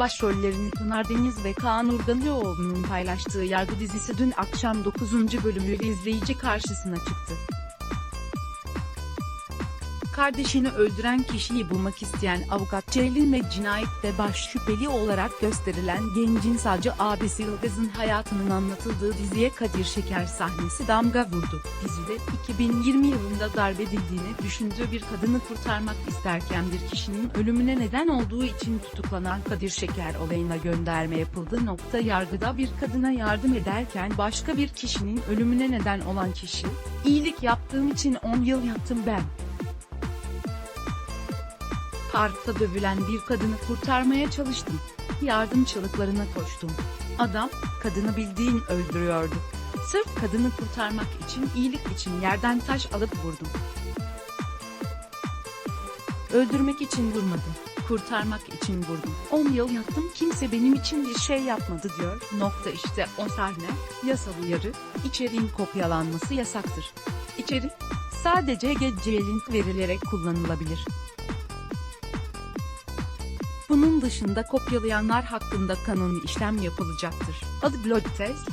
Başrollerini Pınar Deniz ve Kaan Urgalıoğlu'nun paylaştığı Yargı dizisi dün akşam 9. bölümüyle izleyici karşısına çıktı. Kardeşini öldüren kişiyi bulmak isteyen avukat Ceylin ve cinayette baş şüpheli olarak gösterilen gencin sadece abisi Ilgaz'ın hayatının anlatıldığı diziye Kadir Şeker sahnesi damga vurdu. Dizide 2020 yılında darp edildiğini düşündüğü bir kadını kurtarmak isterken bir kişinin ölümüne neden olduğu için tutuklanan Kadir Şeker olayına gönderme yapıldı. Nokta yargıda bir kadına yardım ederken başka bir kişinin ölümüne neden olan kişi, iyilik yaptığım için 10 yıl yattım ben. Parkta dövülen bir kadını kurtarmaya çalıştım. Yardımçılıklarına koştum. Adam, kadını bildiğin öldürüyordu. Sırf kadını kurtarmak için iyilik için yerden taş alıp vurdum. Öldürmek için vurmadım. Kurtarmak için vurdum. 10 yıl yattım kimse benim için bir şey yapmadı diyor. Nokta işte o sahne. Yasal uyarı. İçeriğin kopyalanması yasaktır. İçerik sadece GC link verilerek kullanılabilir. Bunun dışında kopyalayanlar hakkında kanuni işlem yapılacaktır. Adı Blood Test.